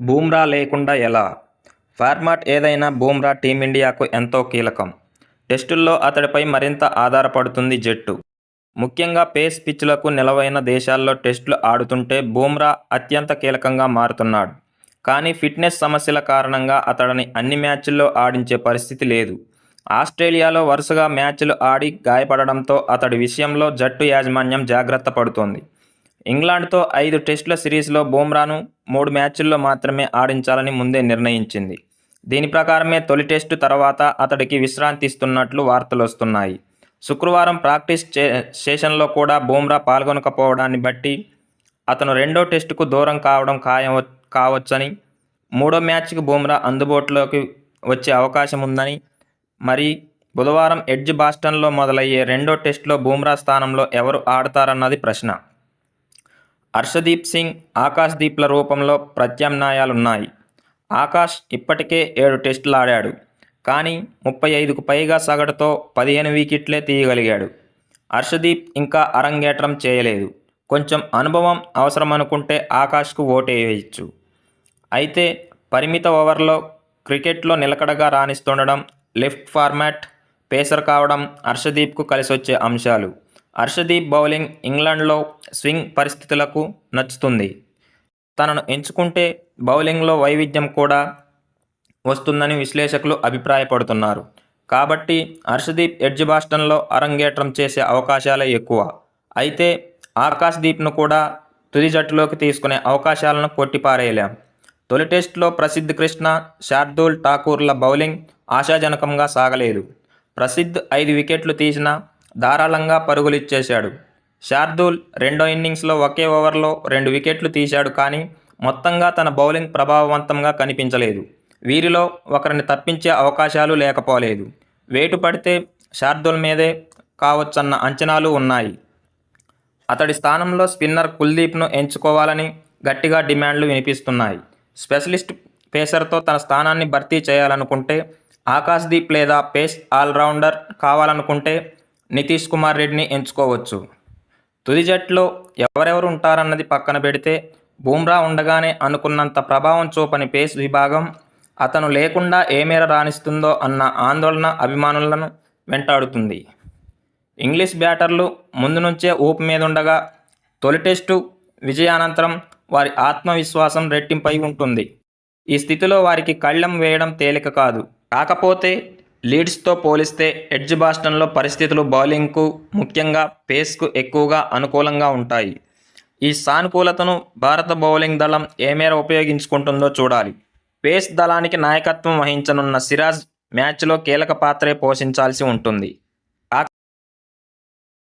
బూమ్రా లేకుండా ఎలా? ఫార్మాట్ ఏదైనా బూమ్రా టీమిండియాకు ఎంతో కీలకం. టెస్టుల్లో అతడిపై మరింత ఆధారపడుతుంది జట్టు. ముఖ్యంగా పేస్ పిచ్లకు నిలవైన దేశాల్లో టెస్టులు ఆడుతుంటే బూమ్రా అత్యంత కీలకంగా మారుతున్నాడు. కానీ ఫిట్నెస్ సమస్యల కారణంగా అతడిని అన్ని మ్యాచ్ల్లో ఆడించే పరిస్థితి లేదు. ఆస్ట్రేలియాలో వరుసగా మ్యాచ్లు ఆడి గాయపడడంతో అతడి విషయంలో జట్టు యాజమాన్యం జాగ్రత్త పడుతోంది. ఇంగ్లాండ్తో ఐదు టెస్టుల సిరీస్లో బూమ్రాను మూడు మ్యాచ్ల్లో మాత్రమే ఆడించాలని ముందే నిర్ణయించింది. దీని ప్రకారమే తొలి టెస్టు తర్వాత అతడికి విశ్రాంతి ఇస్తున్నట్లు వార్తలు వస్తున్నాయి. శుక్రవారం ప్రాక్టీస్ చే సెషన్లో కూడా బూమ్రా పాల్గొనకపోవడాన్ని బట్టి అతను రెండో టెస్టుకు దూరం కావడం ఖాయం కావచ్చని మూడో మ్యాచ్కి బూమ్రా అందుబాటులోకి వచ్చే అవకాశం ఉందని మరి బుధవారం ఎడ్జ్ బాస్టన్లో మొదలయ్యే రెండో టెస్టులో బూమ్రా స్థానంలో ఎవరు ఆడతారన్నది ప్రశ్న. హర్షదీప్ సింగ్ ఆకాశ్దీప్ల రూపంలో ప్రత్యామ్నాయాలున్నాయి. ఆకాష్ ఇప్పటికే ఏడు టెస్టులు ఆడాడు. కానీ ముప్పై ఐదుకు పైగా సగటుతో పదిహేను వికెట్లే తీయగలిగాడు. హర్షదీప్ ఇంకా అరంగేట్రం చేయలేదు. కొంచెం అనుభవం అవసరమనుకుంటే ఆకాష్కు ఓటేయచ్చు. అయితే పరిమిత ఓవర్లో క్రికెట్లో నిలకడగా రాణిస్తుండడం లెఫ్ట్ ఫార్మాట్ పేసర్ కావడం హర్షదీప్కు కలిసొచ్చే అంశాలు. హర్షదీప్ బౌలింగ్ ఇంగ్లాండ్లో స్వింగ్ పరిస్థితులకు నచ్చుతుంది. తనను ఎంచుకుంటే బౌలింగ్లో వైవిధ్యం కూడా వస్తుందని విశ్లేషకులు అభిప్రాయపడుతున్నారు. కాబట్టి హర్షదీప్ ఎడ్జ్ బాస్టన్లో అరంగేట్రం చేసే అవకాశాలే ఎక్కువ. అయితే ఆకాశ్దీప్ను కూడా తుది జట్టులోకి తీసుకునే అవకాశాలను కొట్టిపారేయలేం. తొలి టెస్టులో ప్రసిద్ధ్ కృష్ణ శార్దూల్ ఠాకూర్ల బౌలింగ్ ఆశాజనకంగా సాగలేదు. ప్రసిద్ధ్ ఐదు వికెట్లు తీసినా ధారాళంగా పరుగులిచ్చేశాడు. శార్దూల్ రెండో ఇన్నింగ్స్లో ఒకే ఓవర్లో రెండు వికెట్లు తీశాడు కానీ మొత్తంగా తన బౌలింగ్ ప్రభావవంతంగా కనిపించలేదు. వీరిలో ఒకరిని తప్పించే అవకాశాలు లేకపోలేదు. వేటు పడితే శార్దూల్ మీదే కావచ్చన్న అంచనాలు ఉన్నాయి. అతడి స్థానంలో స్పిన్నర్ కుల్దీప్ను ఎంచుకోవాలని గట్టిగా డిమాండ్లు వినిపిస్తున్నాయి. స్పెషలిస్ట్ పేసర్తో తన స్థానాన్ని భర్తీ చేయాలనుకుంటే ఆకాశ్దీప్ లేదా పేస్ ఆల్రౌండర్ కావాలనుకుంటే నితీష్ కుమార్ రెడ్డిని ఎంచుకోవచ్చు. తుది జట్లో ఎవరెవరు ఉంటారన్నది పక్కన పెడితే బూమ్రా ఉండగానే అనుకున్నంత ప్రభావం చూపని పేస్ విభాగం అతను లేకుండా ఏ మేర రాణిస్తుందో అన్న ఆందోళన అభిమానులను వెంటాడుతుంది. ఇంగ్లీష్ బ్యాటర్లు ముందు నుంచే ఊపు మీదుండగా తొలి టెస్టు విజయానంతరం వారి ఆత్మవిశ్వాసం రెట్టింపై ఉంటుంది. ఈ స్థితిలో వారికి కళ్ళెం వేయడం తేలిక కాదు. కాకపోతే లీడ్స్తో పోలిస్తే ఎడ్జ్ బాస్టన్లో పరిస్థితులు బౌలింగ్కు ముఖ్యంగా పేస్కు ఎక్కువగా అనుకూలంగా ఉంటాయి. ఈ సానుకూలతను భారత బౌలింగ్ దళం ఏ మేర ఉపయోగించుకుంటుందో చూడాలి. పేస్ దళానికి నాయకత్వం వహించనున్న సిరాజ్ మ్యాచ్లో కీలక పాత్రే పోషించాల్సి ఉంటుంది.